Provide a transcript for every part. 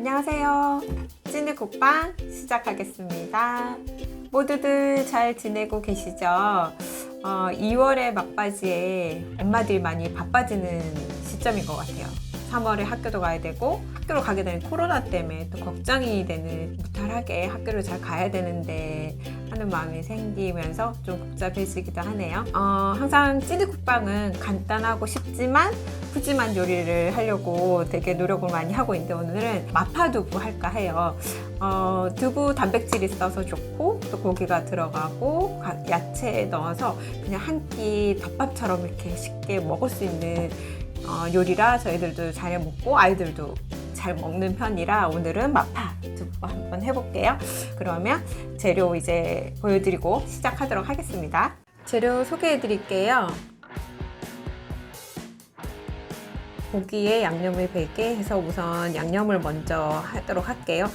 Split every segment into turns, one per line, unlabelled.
안녕하세요. 찐득국방 시작하겠습니다. 모두들 잘 지내고 계시죠? 어, 2월의 막바지에 엄마들이 많이 바빠지는 시점인 것 같아요. 3월에 학교도 가야 되고 학교로 가게 되는 코로나 때문에 또 걱정이 되는 무탈하게 학교를 잘 가야 되는데 하는 마음이 생기면서 좀 복잡해지기도 하네요. 어, 항상 찐득국방은 간단하고 쉽지만 푸짐한 요리를 하려고 되게 노력을 많이 하고 있는데 오늘은 마파두부 할까 해요. 어, 두부 단백질 있어서 좋고 또 고기가 들어가고 가- 야채 넣어서 그냥 한 끼 덮밥처럼 이렇게 쉽게 먹을 수 있는 어, 요리라 저희들도 잘 먹고 아이들도 잘 먹는 편이라 오늘은 마파 두부 한번 해볼게요. 그러면 재료 이제 보여드리고 시작하도록 하겠습니다. 재료 소개해 드릴게요. 고기에 양념을 배게 해서 우선 양념을 먼저 하도록 할게요.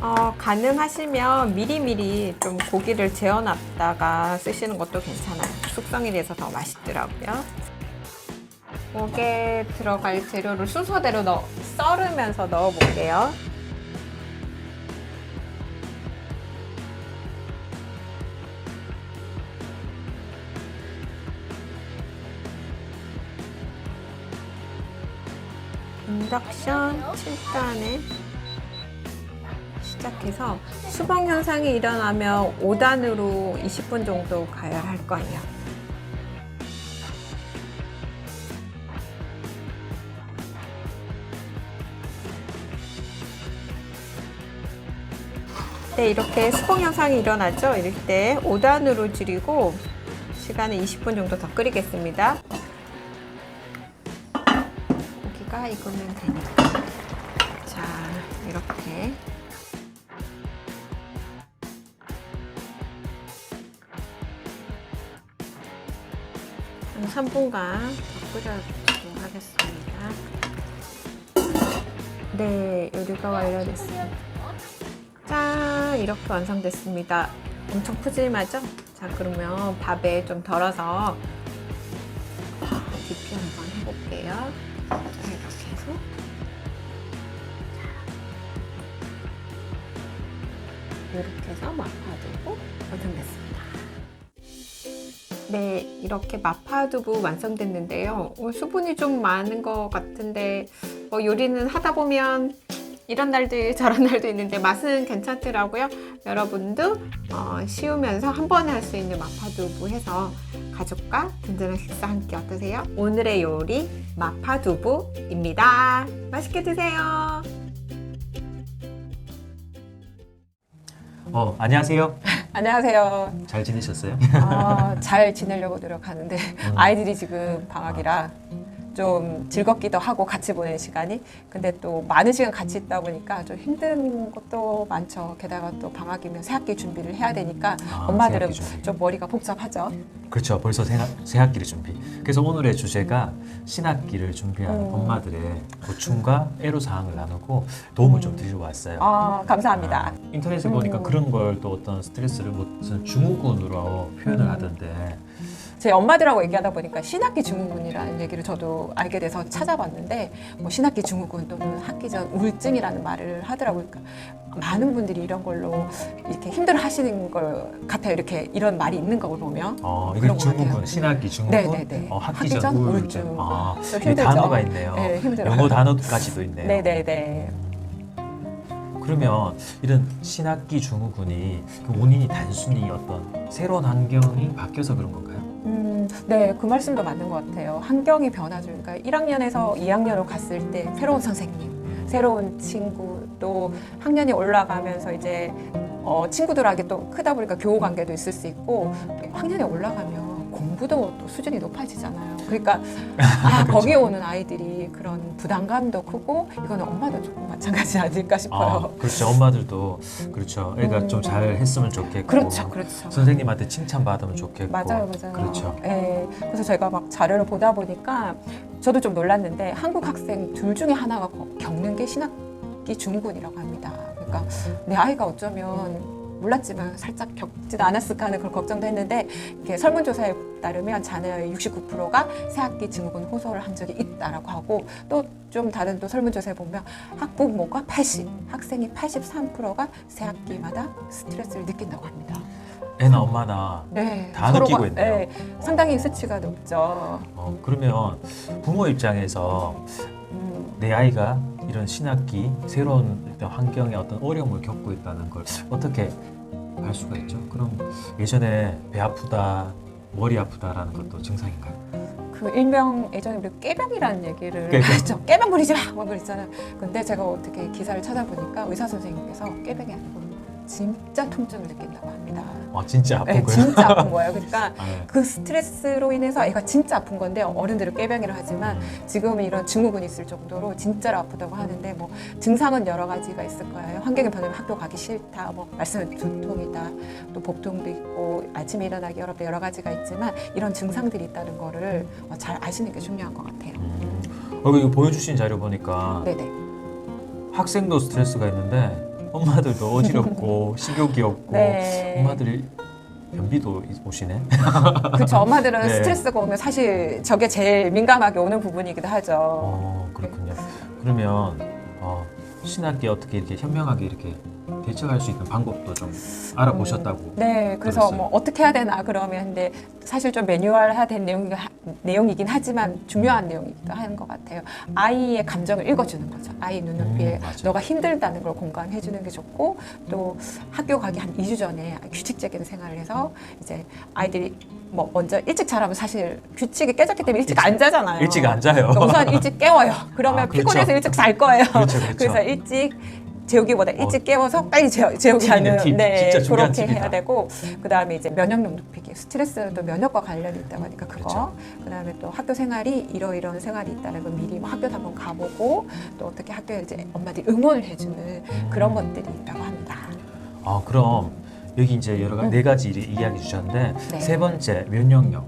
어, 가능하시면 미리미리 좀 고기를 재워놨다가 쓰시는 것도 괜찮아요. 숙성이 돼서 더 맛있더라고요. 고기에 들어갈 재료를 순서대로 넣어, 썰으면서 넣어볼게요. 인덕션 7단에 시작해서 수봉 현상이 일어나면 5단으로 20분 정도 가열할 거예요. 네, 이렇게 수봉 현상이 일어나죠. 이럴 때 5단으로 줄이고 시간을 20분 정도 더 끓이겠습니다. 고기가 익으면 되니까. 자, 이렇게. 한 3분간 더 끓여주도록 하겠습니다. 네, 요리가 완료됐습니다. 짠! 이렇게 완성됐습니다. 엄청 푸짐하죠? 자, 그러면 밥에 좀 덜어서 DP 한번 해볼게요. 이렇게 해서 마파두부 완성됐습니다. 네, 이렇게 마파두부 완성됐는데요. 어, 수분이 좀 많은 것 같은데 뭐 요리는 하다 보면 이런 날도 저런 날도 있는데 맛은 괜찮더라고요. 여러분도 어, 쉬우면서 한 번에 할 수 있는 마파두부 해서 가족과 든든한 식사 함께 어떠세요? 오늘의 요리 마파두부입니다. 맛있게 드세요.
어, 안녕하세요.
안녕하세요.
잘 지내셨어요?
아, 잘 지내려고 노력하는데
음.
아이들이 지금 방학이라 좀 즐겁기도 하고 같이 보내는 시간이 근데 또 많은 시간 같이 있다 보니까 좀 힘든 것도 많죠. 게다가 또 방학이면 새학기 준비를 해야 되니까
아,
엄마들은
새학기 준비.
좀 머리가 복잡하죠.
그렇죠. 벌써 새, 새 학기를 준비. 그래서 오늘의 주제가 신학기를 준비하는
음.
엄마들의 고충과 애로 사항을 나누고 도움을 좀 드리고 왔어요.
아, 감사합니다.
아, 인터넷에 보니까
음.
그런 걸 또 어떤 스트레스를 무슨 증후군으로 표현을
음.
하던데
제 엄마들하고 얘기하다 보니까 신학기 증후군이라는 얘기를 저도 알게 돼서 찾아봤는데 뭐 신학기 증후군 또는 학기전 우울증이라는 말을 하더라고요. 그러니까 많은 분들이 이런 걸로 이렇게 힘들어 하시는 걸 같아요. 이렇게 이런 말이 있는 걸 보면.
어,
것
증후군. 신학기 증후군,
네네네.
어, 학기전,
학기전
우울증.
우울증.
아,
힘들죠.
단어가 있네요.
네, 힘들어요.
영어 단어까지도 있네요.
네네네.
그러면 이런 신학기 증후군이 그 원인이 단순히 어떤 새로운 환경이 바뀌어서 그런 건가요?
음, 네, 그 말씀도 맞는 것 같아요. 환경이 변하죠. 그러니까 1학년에서 2학년으로 갔을 때 새로운 선생님, 새로운 친구, 또 학년이 올라가면서 이제 어, 친구들하게 또 크다 보니까 교우 관계도 있을 수 있고 학년이 올라가면 공부도 또 수준이 높아지잖아요. 그러니까 아,
그렇죠.
거기에 오는 아이들이 그런 부담감도 크고 이거는 엄마도 조금 마찬가지 아닐까
아,
싶어요.
그렇죠. 엄마들도 그렇죠. 애가
음.
좀 잘 했으면 좋겠고.
그렇죠, 그렇죠.
선생님한테 칭찬받으면 좋겠고.
맞아요, 맞아요.
그렇죠.
예, 그래서 제가 막 자료를 보다 보니까 저도 좀 놀랐는데 한국 학생 둘 중에 하나가 거- 겪는 게 신학기 증후군이라고 합니다. 그러니까 내 아이가 어쩌면
몰랐지만 살짝 겪지도 않았을까 하는 그런 걱정도 했는데 이렇게 설문조사에 따르면 자녀의 69%가 새학기 증후군 호소를 한 적이 있다라고 하고 또 좀 다른 또 설문조사에 보면 학부모가 80, 학생이 83%가 새학기마다 스트레스를 느낀다고 합니다.
애나 엄마나
네,
다
서로가-
느끼고 있네요.
네, 상당히 수치가 높죠.
어, 그러면 부모 입장에서
음,
내 아이가 이런 신학기 새로운 환경에 어떤 어려움을 겪고 있다는 걸 어떻게 알 수가 있죠? 그럼 예전에 배 아프다, 머리 아프다라는 것도 증상인가요?
그 일명 예전에 우리 깨병이라는 얘기를
깨병.
했죠. 깨병 부리지 마! 막 그랬잖아요. 근데 제가 어떻게 기사를 찾아보니까 의사 선생님께서 깨병이 아니고 진짜 통증을 느낀다고 합니다.
아 진짜 아픈
네,
거예요?
진짜 아픈 거예요. 그러니까
아, 네.
그 스트레스로 인해서 애가 진짜 아픈 건데 어른들은 깨병이라 하지만
음.
지금 이런 증후군이 있을 정도로 진짜로 아프다고 하는데 뭐 증상은 여러 가지가 있을 거예요. 환경이 변하면 학교 가기 싫다, 뭐 말씀은 두통이다, 또 복통도 있고 아침에 일어나기 어렵다 여러 가지가 있지만 이런 증상들이 있다는 거를 어, 잘 아시는 게 중요한 것 같아요.
음. 어, 이거 보여주신 자료 보니까
네네.
학생도 스트레스가 있는데 엄마들도 어지럽고 식욕이 없고
네.
엄마들이 변비도 오시네.
그렇죠. 엄마들은
네.
스트레스가 오면 사실 저게 제일 민감하게 오는 부분이기도 하죠.
어 그렇군요. 그러면 어, 신학기 어떻게 이렇게 현명하게 이렇게 대처할 수 있는 방법도 좀 알아보셨다고.
네, 그래서
들었어요.
뭐 어떻게 해야 되나 그러면 근데 사실 좀 매뉴얼화 된 내용, 내용이긴 하지만 중요한 내용이기도 하는 것 같아요. 아이의 감정을 읽어주는 거죠. 아이 눈높이에
음.
너가 힘들다는 걸 공감해 주는 게 좋고 또 학교 가기 한 2주 전에 규칙적인 생활을 해서 이제 아이들이 뭐 먼저 일찍 자라면 사실 규칙이 깨졌기 때문에 일찍,
일찍-
안 자잖아요.
일찍 안 자요.
그러니까 우선 일찍 깨워요. 그러면
아, 그렇죠.
피곤해서 일찍 잘 거예요.
그렇죠, 그렇죠.
그래서 일찍 재우기보다 일찍 깨워서 빨리 재우, 재우게
팁이네,
하는
팁.
네
진짜 중요한
그렇게
팁이다.
해야 되고 그다음에 이제 면역력 높이기 스트레스는 면역과 관련이 있다고 하니까 그거
그렇죠.
그다음에또 학교 생활이 이러이러한 생활이 있다는 걸 미리 뭐 학교도 한번 가보고 또 어떻게 학교에 이제 엄마들이 응원을 해주는
음.
그런 것들이 있다고 합니다.
아 그럼 여기 이제 여러 가지 네 가지 이- 이야기 주셨는데
네.
세 번째 면역력.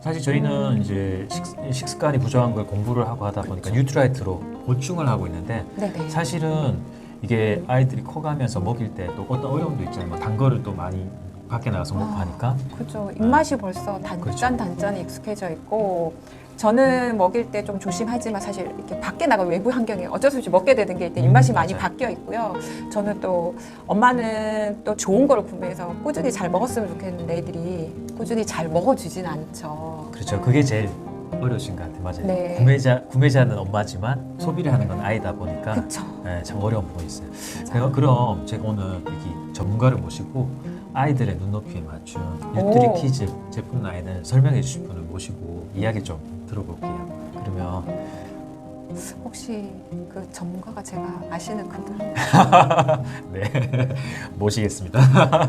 사실 저희는 이제 식, 식습관이 부정한 걸 공부를 하고 하다 보니까 뉴트라이트로 보충을 하고 있는데
네네.
사실은 이게 아이들이 커가면서 먹일 때 또 어떤 어려움도 있잖아요. 뭐 단 거를 또 많이 밖에 나가서 먹고
아.
하니까
그렇죠. 입맛이 벌써 단짠
그렇죠.
단짠이 익숙해져 있고 저는 먹일 때 좀 조심하지만 사실 이렇게 밖에 나가 외부 환경에 어쩔 수 없이 먹게 되는 게 일단
음,
입맛이 많이
맞아요.
바뀌어 있고요. 저는 또 엄마는 또 좋은 걸 구매해서 꾸준히 잘 먹었으면 좋겠는데 애들이 꾸준히 잘 먹어주진 않죠.
그렇죠. 그게 제일 어려우신 것 같아요. 맞아요.
네.
구매자 구매자는 엄마지만 소비를 하는 건 아이다 보니까. 네, 참 어려운 부분이 있어요. 그래서 그럼 제가 오늘 여기 전문가를 모시고 아이들의 눈높이에 맞춘 뉴트리
오.
키즈 제품 라인을 설명해 주실 분을 모시고 이야기 좀 들어볼게요. 그러면
혹시 그 전문가가 제가 아시는 그분?
네 모시겠습니다.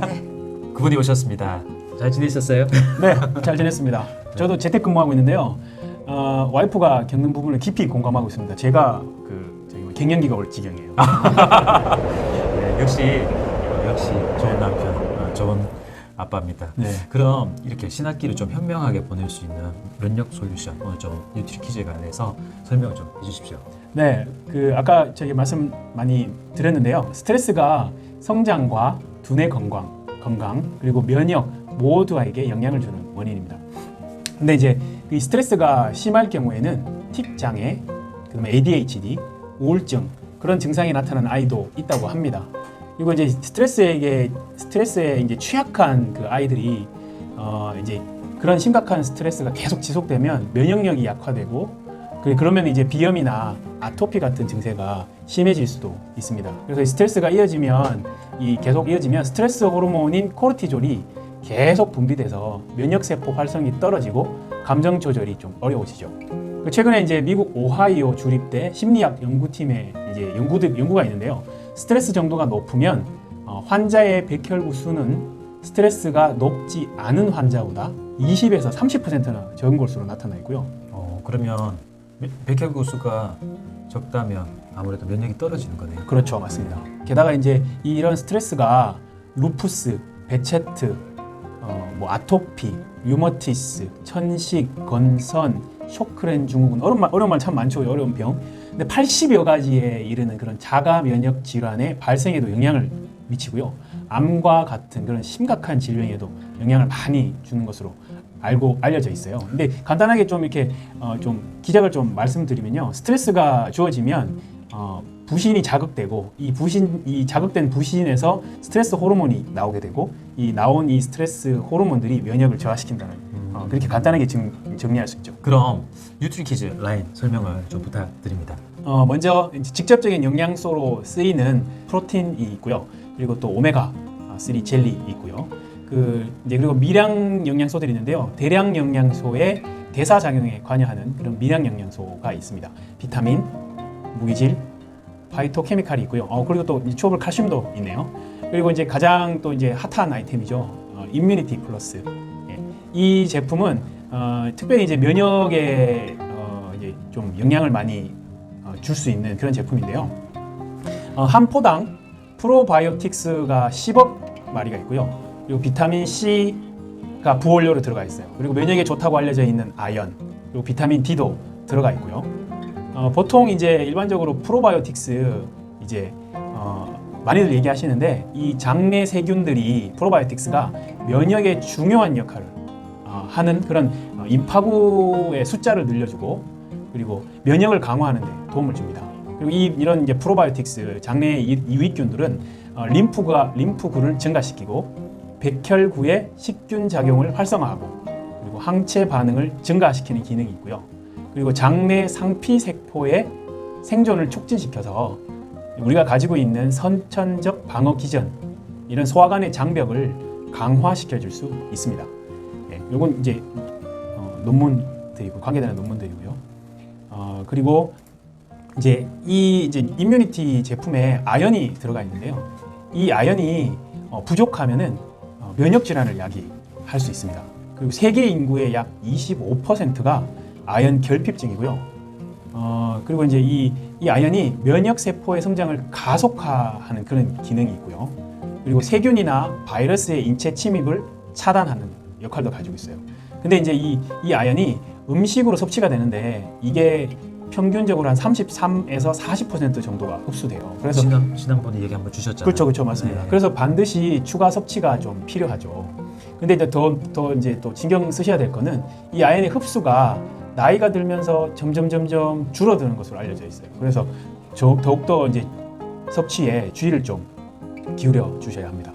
네.
그분이 오셨습니다. 잘 지내셨어요?
네, 잘 지냈습니다. 저도 재택근무하고 있는데요. 어, 와이프가 겪는 부분을 깊이 공감하고 있습니다. 제가 그 저기 뭐 갱년기가 올 지경이에요.
네, 역시 역시 좋은 남편, 어, 좋은 아빠입니다.
네,
그럼 이렇게 신학기를 좀 현명하게 보낼 수 있는 면역 솔루션 오늘 좀 뉴트리 퀴즈에 관해서 설명을 좀 해주십시오.
네, 그 아까 저기 말씀 많이 드렸는데요. 스트레스가 성장과 두뇌 건강, 건강 그리고 면역 모두에게 영향을 주는 원인입니다. 근데 이제 이 스트레스가 심할 경우에는 틱 장애, 그다음에 ADHD, 우울증 그런 증상이 나타나는 아이도 있다고 합니다. 그리고 이제 스트레스에게 스트레스에 이제 취약한 그 아이들이 어 이제 그런 심각한 스트레스가 계속 지속되면 면역력이 약화되고 그- 그러면 이제 비염이나 아토피 같은 증세가 심해질 수도 있습니다. 그래서 이 스트레스가 이어지면 이 계속 이어지면 스트레스 호르몬인 코르티졸이 계속 분비돼서 면역 세포 활성이 떨어지고 감정 조절이 좀 어려워지죠. 그 최근에 이제 미국 오하이오 주립대 심리학 연구팀의 이제 연구들 연구가 있는데요. 스트레스 정도가 높으면 어, 환자의 백혈구 수는 스트레스가 높지 않은 환자보다 20에서 30%나 적은 것으로 나타나 있고요.
어, 그러면 백혈구 수가 적다면 아무래도 면역이 떨어지는 거네요.
그렇죠, 맞습니다. 게다가 이제 이- 이런 스트레스가 루푸스, 베체트, 어, 뭐 아토피, 류머티스, 천식, 건선, 쇼크렌 증후군 어려운 말 어려운 말 참 많죠, 어려운 병. 근데 80여 가지에 이르는 그런 자가 면역 질환의 발생에도 영향을 미치고요. 암과 같은 그런 심각한 질병에도 영향을 많이 주는 것으로 알고 알려져 있어요. 근데 간단하게 좀 이렇게 어, 좀 기작을 좀 말씀드리면요, 스트레스가 주어지면 어, 부신이 자극되고 이 부신 이 자극된 부신에서 스트레스 호르몬이 나오게 되고 이 나온 이 스트레스 호르몬들이 면역을 저하시킨다는 어, 그렇게 간단하게 정, 정리할 수 있죠.
그럼 뉴트리키즈 라인 설명을 좀 부탁드립니다.
어, 먼저 직접적인 영양소로 쓰이는 프로틴이 있고요. 그리고 또 오메가 3 젤리 있고요. 그 이제 그리고 미량 영양소들이 있는데요. 대량 영양소의 대사 작용에 관여하는 그런 미량 영양소가 있습니다. 비타민, 무기질, 파이토케미칼이 있고요. 어, 그리고 또 추어블 칼슘도 있네요. 그리고 이제 가장 또 이제 핫한 아이템이죠. 어, 임뮤니티 플러스. 예. 이 제품은 어, 특별히 이제 면역에 어, 이제 좀 영향을 많이 어, 줄수 있는 그런 제품인데요. 어, 한 포당 프로바이오틱스가 10억 마리가 있고요. 그리고 비타민 C가 부원료로 들어가 있어요. 그리고 면역에 좋다고 알려져 있는 아연, 그리고 비타민 D도 들어가 있고요. 어, 보통 이제 일반적으로 프로바이오틱스 이제 어, 많이들 얘기하시는데 이 장내 세균들이 프로바이오틱스가 면역에 중요한 역할을 어, 하는 그런 어, 임파구의 숫자를 늘려주고 그리고 면역을 강화하는 데 도움을 줍니다. 그리고 이, 이런 이제 프로바이오틱스 장내 이- 이위균들은 어, 림프가 림프구를 증가시키고 백혈구의 식균 작용을 활성화하고 그리고 항체 반응을 증가시키는 기능이 있고요. 그리고 장내 상피 세포의 생존을 촉진시켜서 우리가 가지고 있는 선천적 방어 기전 이런 소화관의 장벽을 강화시켜 줄 수 있습니다. 예, 이건 이제 어, 논문들이고 관계되는 논문들이고요. 어, 그리고 이제 이 이제 임뮤니티 제품에 아연이 들어가 있는데요. 이 아연이 어, 부족하면은 어, 면역 질환을 야기할 수 있습니다. 그리고 세계 인구의 약 25%가 아연 결핍증이고요. 어, 그리고 이제 이, 이 아연이 면역 세포의 성장을 가속화하는 그런 기능이 있고요. 그리고 세균이나 바이러스의 인체 침입을 차단하는 역할도 가지고 있어요. 근데 이제 이, 이 아연이 음식으로 섭취가 되는데 이게 평균적으로 한 33에서 40% 정도가 흡수돼요. 그래서
지난 지난번에 얘기 한번 주셨잖아요.
그렇죠, 그렇죠, 맞습니다.
네.
그래서 반드시 추가 섭취가 좀 필요하죠. 근데 이제 더, 더 이제 또 신경 쓰셔야 될 거는 이 아연의 흡수가 나이가 들면서 점점 점점 줄어드는 것으로 알려져 있어요. 그래서 저- 더욱더 이제 섭취에 주의를 좀 기울여 주셔야 합니다.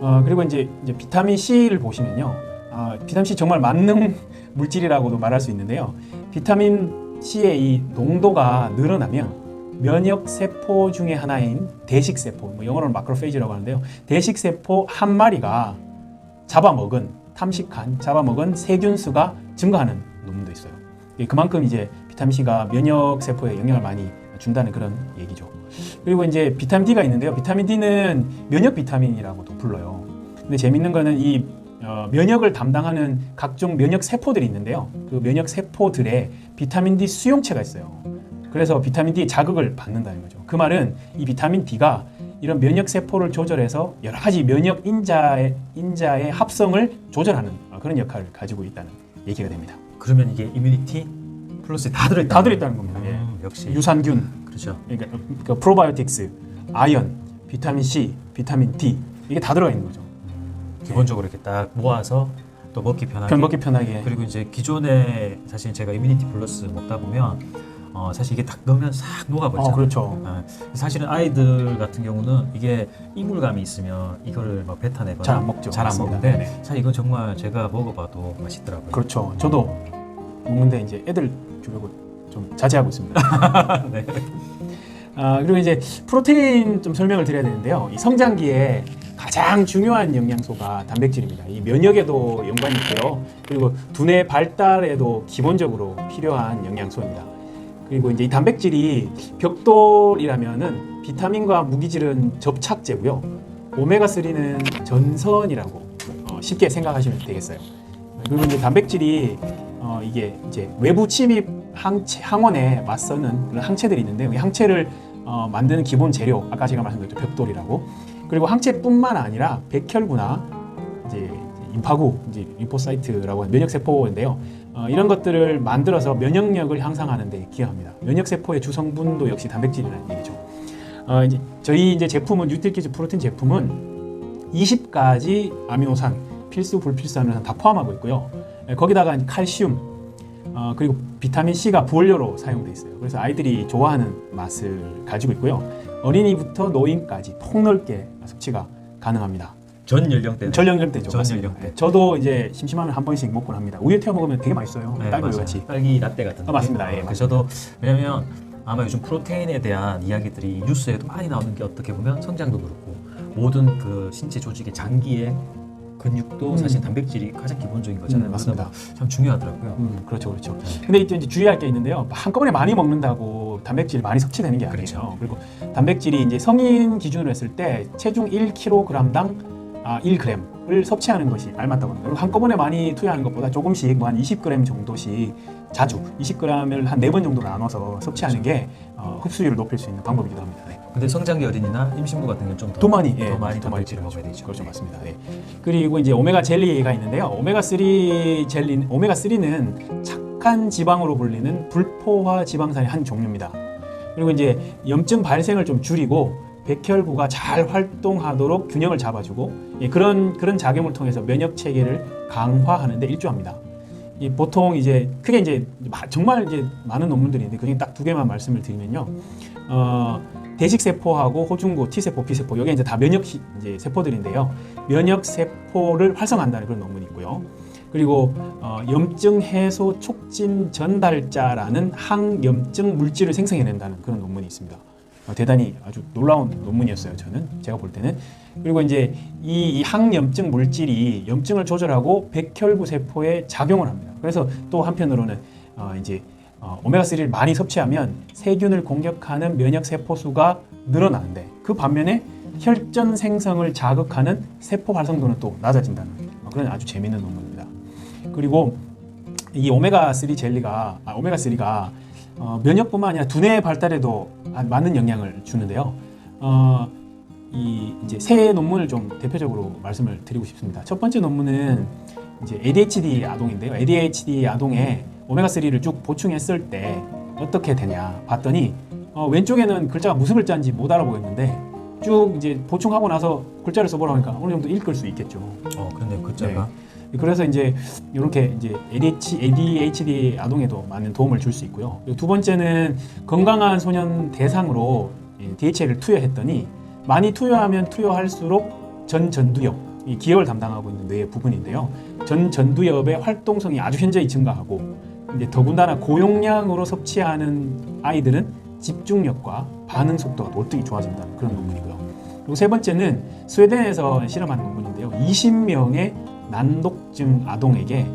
어, 그리고 이제, 이제 비타민 C를 보시면요. 아, 비타민 C 정말 만능 물질이라고도 말할 수 있는데요. 비타민 C의 이 농도가 늘어나면 면역 세포 중에 하나인 대식 세포, 뭐 영어로는 마크로페이지라고 하는데요. 대식 세포 한 마리가 잡아먹은 탐식한 잡아먹은 세균 수가 증가하는 논문도 있어요. 예, 그만큼 이제 비타민 C가 면역 세포에 영향을 많이 준다는 그런 얘기죠. 그리고 이제 비타민 D가 있는데요. 비타민 D는 면역 비타민이라고도 불러요. 근데 재밌는 거는 이 어, 면역을 담당하는 각종 면역 세포들이 있는데요. 그 면역 세포들에 비타민 D 수용체가 있어요. 그래서 비타민 D 자극을 받는다는 거죠. 그 말은 이 비타민 D가 이런 면역 세포를 조절해서 여러 가지 면역 인자의 인자의 합성을 조절하는 어, 그런 역할을 가지고 있다는 얘기가 됩니다.
그러면 이게 이뮤니티 플러스 다 들어있다.
다 들어있다는 겁니다. 예.
음, 역시
유산균,
그렇죠.
그러니까 그 프로바이오틱스, 아연, 비타민 C, 비타민 D 이게 다 들어가 있는 거죠.
기본적으로 이렇게 딱 모아서 또 먹기 편하게.
변 먹기 편하게.
그리고 이제 기존에 사실 제가 이뮤니티 플러스 먹다 보면 어, 사실 이게 딱 넣으면 싹 녹아버리잖아요.
어, 그렇죠.
아, 사실은 아이들 같은 경우는 이게 이물감이 있으면 이거를 막 뱉어내거나
잘 안 먹죠.
잘 안
맞습니다.
먹는데
네.
사실 이건 정말 제가 먹어봐도 맛있더라고요.
그렇죠. 저도 먹는데 이제 애들 주려고 좀 자제하고 있습니다.
네.
아, 그리고 이제 프로테인 좀 설명을 드려야 되는데요. 이 성장기에 가장 중요한 영양소가 단백질입니다. 이 면역에도 연관이 있고요. 그리고 두뇌 발달에도 기본적으로 필요한 영양소입니다. 그리고 이제 이 단백질이 벽돌이라면은 비타민과 무기질은 접착제고요. 오메가 3는 전선이라고 어, 쉽게 생각하시면 되겠어요. 그리고 이제 단백질이 어, 이게 이제 외부 침입 항체, 항원에 맞서는 그런 항체들이 있는데 이 항체를 어, 만드는 기본 재료 아까 제가 말씀드렸죠 벽돌이라고 그리고 항체뿐만 아니라 백혈구나 이제 임파구 이제 리포사이트라고 하는 면역 세포인데요. 어, 이런 것들을 만들어서 면역력을 향상하는 데 기여합니다. 면역 세포의 주성분도 역시 단백질이라는 얘기죠. 어, 이제 저희 이제 제품은 뉴트리키즈 프로틴 제품은 20가지 아미노산, 필수 불필수 아미노산 다 포함하고 있고요. 예, 거기다가 칼슘, 어, 그리고 비타민 C가 부원료로 사용돼 있어요. 그래서 아이들이 좋아하는 맛을 가지고 있고요. 어린이부터 노인까지 폭넓게 섭취가 가능합니다.
전 연령대
전 연령대죠.
전
맞습니다.
연령대.
네, 저도 이제 심심하면 한 번씩 먹곤 합니다. 우유 태워 먹으면 되게 맛있어요.
네,
딸기 우유
맞아요.
같이.
딸기 라떼 같은
아, 맞습니다. 예,
어, 그래서 저도 왜냐면 아마 요즘 프로테인에 대한 이야기들이 뉴스에도 많이 나오는 게 어떻게 보면 성장도 그렇고 모든 그 신체 조직의 장기의 근육도
음.
사실 단백질이 가장 기본적인 거잖아요.
음, 맞습니다.
참 중요하더라고요.
음, 그렇죠, 그렇죠. 근데 이제 주의할 게 있는데요. 한꺼번에 많이 먹는다고 단백질이 많이 섭취되는 게 아니에요.
그렇죠.
그리고 단백질이 이제 성인 기준으로 했을 때 체중 1kg당 아, 1g을 섭취하는 것이 알맞다고 합니다. 한꺼번에 많이 투여하는 것보다 조금씩 뭐 한 20g 정도씩 자주 20g을 한 네 번 정도 나눠서 섭취하는 게 어, 흡수율을 높일 수 있는 방법이기도 합니다. 네.
근데 성장기 어린이나 임신부 같은 경우는 좀더
더 많이, 예,
더 많이
더 많이.
먹어야 되죠.
그렇죠, 맞습니다. 네. 그리고 이제 오메가 젤리가 있는데요. 오메가 3 젤리, 오메가 3는 착한 지방으로 불리는 불포화 지방산의 한 종류입니다. 그리고 이제 염증 발생을 좀 줄이고 백혈구가 잘 활동하도록 균형을 잡아주고 예, 그런 그런 작용을 통해서 면역 체계를 강화하는데 일조합니다. 이 보통 이제 크게 이제 마- 정말 이제 많은 논문들이 있는데 그중에 딱 두 개만 말씀을 드리면요. 어, 대식 세포하고 호중구, T 세포, B 세포 이게 이제 다 면역 시- 이제 세포들인데요. 면역 세포를 활성화한다는 그런 논문이 있고요. 그리고 어, 염증 해소 촉진 전달자라는 항염증 물질을 생성해낸다는 그런 논문이 있습니다. 어, 대단히 아주 놀라운 논문이었어요. 저는 제가 볼 때는 그리고 이제 이, 이 항염증 물질이 염증을 조절하고 백혈구 세포에 작용을 합니다. 그래서 또 한편으로는 어, 이제 어, 오메가 3를 많이 섭취하면 세균을 공격하는 면역 세포 수가 늘어나는데 그 반면에 혈전 생성을 자극하는 세포 활성도는 또 낮아진다는 어, 그런 아주 재미있는 논문입니다. 그리고 이 오메가 3 젤리가 아, 오메가 3가 어, 면역뿐만 아니라 두뇌 발달에도 아- 많은 영향을 주는데요. 어, 이 이제 세 논문을 좀 대표적으로 말씀을 드리고 싶습니다. 첫 번째 논문은 이제 ADHD 아동인데요. ADHD 아동에 오메가 3를 쭉 보충했을 때 어떻게 되냐 봤더니 어, 왼쪽에는 글자가 무슨 글자인지 못 알아보겠는데 쭉 이제 보충하고 나서 글자를 써보라 하니까 어느 정도 읽을 수 있겠죠.
어, 근데 글자가
그래서 이제 이렇게 이제 ADHD, 아동에도 많은 도움을 줄 수 있고요. 두 번째는 건강한 소년 대상으로 이 DHA를 투여했더니 많이 투여하면 투여할수록 전전두엽, 이 기혈을 담당하고 있는 뇌의 부분인데요. 전전두엽의 활동성이 아주 현저히 증가하고 이제 더군다나 고용량으로 섭취하는 아이들은 집중력과 반응 속도가 월등히 좋아진다는 그런 논문이고요. 그리고 세 번째는 스웨덴에서 실험한 논문인데요. 20명의 난독증 아동에게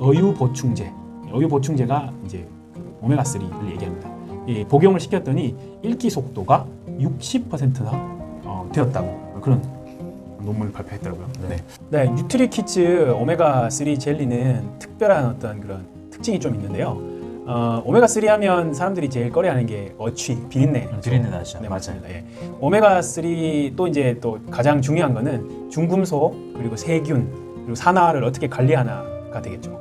어유 보충제, 어유 보충제가 이제 그 오메가 3를 얘기합니다. 이 복용을 시켰더니 읽기 속도가 60%나 어, 되었다고 그런 논문을 발표했더라고요.
네.
네, 뉴트리키즈 오메가 3 젤리는 특별한 어떤 그런 특징이 좀 있는데요. 어, 오메가 3 하면 사람들이 제일 꺼려하는 게 어취, 비린내.
비린내 나죠.
네, 맞습니다. 예. 오메가 3 또 이제 또 가장 중요한 거는 중금속 그리고 세균 그리고 산화를 어떻게 관리하나가 되겠죠.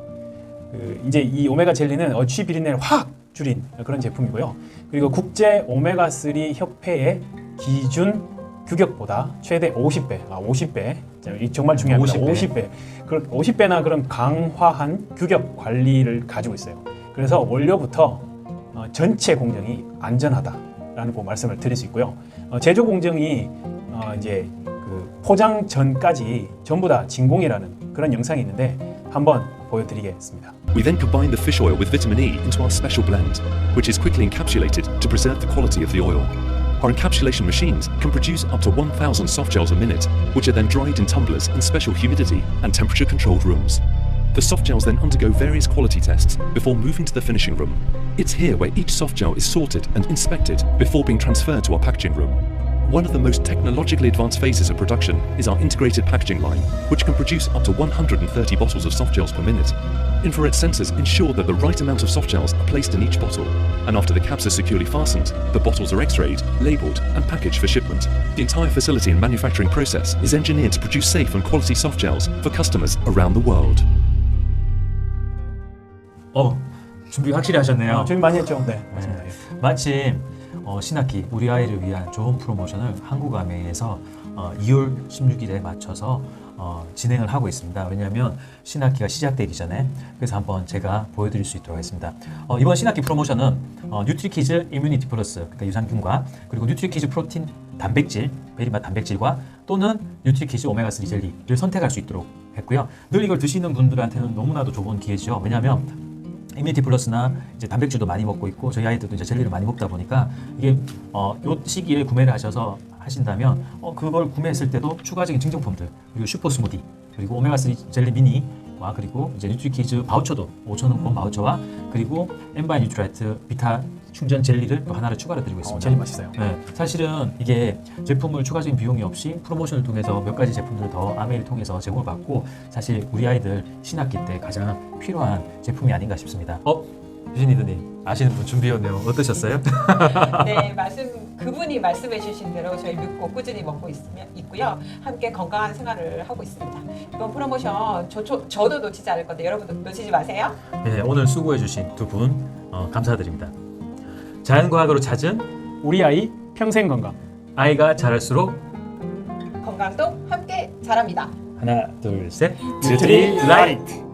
그 이제 이 오메가 젤리는 어취 비린내를 확 줄인 그런 제품이고요. 그리고 국제 오메가 3 협회의 기준 규격보다 최대 50배, 아 50배, 이 정말 중요합니다.
50배.
50배, 그 50배나 그런 강화한 규격 관리를 가지고 있어요. 그래서 원료부터 어, 전체 공정이 안전하다라는 그 말씀을 드릴 수 있고요. 어, 제조 공정이 어, 이제 그 포장 전까지 전부 다 진공이라는 그런 영상이 있는데 한번 보여드리겠습니다.
We then combine the fish oil with vitamin E into our special blend, which is quickly encapsulated to preserve the quality of the oil. Our encapsulation machines can produce up to 1,000 soft gels a minute, which are then dried in tumblers in special humidity and temperature controlled rooms. The soft gels then undergo various quality tests before moving to the finishing room. It's here where each soft gel is sorted and inspected before being transferred to our packaging room. One of the most technologically advanced phases of production is our integrated packaging line, which can produce up to 130 bottles of soft gels per minute. Infrared sensors ensure that the right amount of soft gels are placed in each bottle, and after the caps are securely fastened, the bottles are x-rayed, labelled, and packaged for shipment. The entire facility and manufacturing process is engineered to produce safe and quality soft gels for customers around the world.
어, 준비 확실히 하셨네요.
어, 준비 많이 했죠? 네, 맞습니다. 예.
마침 어, 신학기 우리 아이를 위한 좋은 프로모션을 한국아메에서 어, 2월 16일에 맞춰서 어, 진행을 하고 있습니다. 왜냐하면 신학기가 시작되기 전에 그래서 한번 제가 보여드릴 수 있도록 하겠습니다. 어, 이번 신학기 프로모션은 어, 뉴트리키즈 이뮤니티 플러스 그러니까 유산균과 그리고 뉴트리키즈 프로틴 단백질 베리맛 단백질과 또는 뉴트리키즈 오메가3 젤리를 선택할 수 있도록 했고요. 늘 이걸 드시는 분들한테는 너무나도 좋은 기회죠. 왜냐하면 이뮤니티 플러스나 이제 단백질도 많이 먹고 있고 저희 아이들도 이제 젤리를 많이 먹다 보니까 이게 어, 요 시기에 구매를 하셔서 하신다면 어, 그걸 구매했을 때도 추가적인 증정품들 그리고 슈퍼 스무디 그리고 오메가 3 젤리 미니 와 그리고 이제 뉴트리키즈 바우처도 5,000원권 바우처와 그리고 엠바이 뉴트라이트 비타 충전 젤리를 또 하나를 추가로 드리고
어,
있습니다.
제일 맛있어요.
네, 사실은 이게 제품을 추가적인 비용이 없이 프로모션을 통해서 몇 가지 제품들을 더 아메이를 통해서 제공을 받고 사실 우리 아이들 신학기 때 가장 필요한 제품이 아닌가 싶습니다. 어? 유진 이드님 아시는 분 준비했네요. 어떠셨어요?
네, 말씀 그분이 말씀해 주신 대로 저희 믿고 꾸준히 먹고 있으면 있고요. 함께 건강한 생활을 하고 있습니다. 이번 프로모션 저, 저, 저도 놓치지 않을 건데 여러분도 놓치지 마세요.
네, 오늘 수고해 주신 두분 어, 감사드립니다. 자연과학으로 찾은
우리 아이 평생 건강.
아이가 자랄수록
건강도 함께 자랍니다.
하나, 둘, 셋.
뉴트리 라이트.